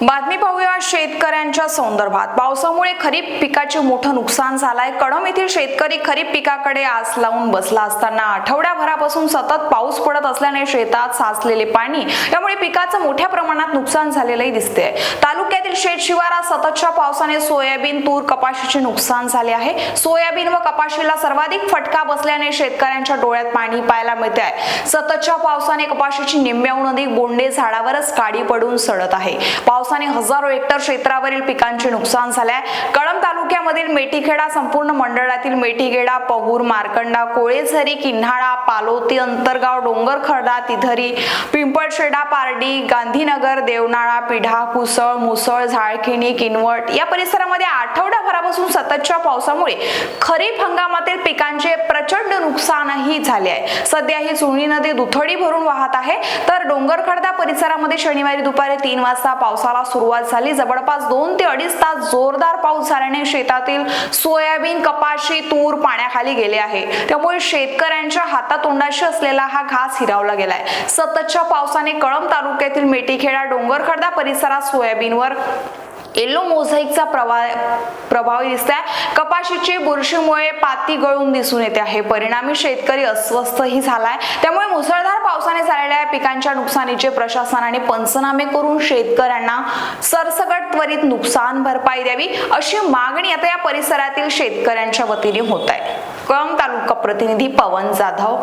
बातमी पाहूया शेतकऱ्यांच्या संदर्भात. पावसामुळे खरीप पिकाचे मोठं नुकसान झालंय. कळम येथील शेतकरी खरीप पिकाकडे आस लावून बसला असताना आठवड्याभरापासून सतत पाऊस पडत असल्याने शेतात साचलेले पाणी यामुळे पिकाचं मोठ्या प्रमाणात नुकसान झालेलंही दिसते तालुक्यातील शेत शिवारात सततच्या पावसाने सोयाबीन तूर कपाशीचे नुकसान झाले आहे. सोयाबीन व कपाशीला सर्वाधिक फटका बसल्याने शेतकऱ्यांच्या डोळ्यात पाणी पाहायला मिळते आहे सततच्या पावसाने कपाशीची निम्म्याहून अधिक बोंडे झाडावरच काडी पडून सडत आहे. पावसाने हजारो हेक्टर क्षेत्रावरील पिकांचे नुकसान झाले कळंब तालुक्यामधील मेटीखेडा संपूर्ण मंडळातील मेटीखेडा पहूर मार्कंडा कोळेझरी किन्हाळा पालोती अंतरगाव डोंगर खर्डा तिधरी पिंपळशेडा पारडी गांधीनगर देवनाळा पिढा कुसळ मुसळ झाळखिणी किनवट या परिसरामध्ये आठवडाभरापासून सततच्या पावसामुळे खरीप हंगामातील पिकांचे प्रचंड नुकसानही झाले आहे. सध्या ही सुरणी नदी दुथडी भरून वाहत आहे. तर डोंगरखडदा परिसरामध्ये शनिवारी दुपारी तीन वाजता पावसाला सुरुवात झाली. जवळपास दोन ते अडीच तास जोरदार पाऊस झाल्याने शेतातील सोयाबीन कपाशी तूर पाण्याखाली गेले आहे. त्यामुळे शेतकऱ्यांच्या हातातोंडाशी असलेला हा घास हिरावला गेलाय. सततच्या पावसाने कळंब तालुक्यातील मेटीखेडा डोंगरखडदा परिसरात सोयाबीनवर येलो मोझाईकचा प्रभाव प्रभाव आहे कपाशीची बुरशीमुळे पाती गळून दिसून येते आहे. परिणामी शेतकरी अस्वस्थही झालाय. त्यामुळे मुसळधार पावसाने झालेल्या पिकांच्या नुकसानीचे प्रशासनाने पंचनामे करून शेतकऱ्यांना सरसकट त्वरित नुकसान भरपाई द्यावी अशी मागणी आता या परिसरातील शेतकऱ्यांच्या वतीने होत आहे. कळंग तालुका प्रतिनिधी पवन जाधव.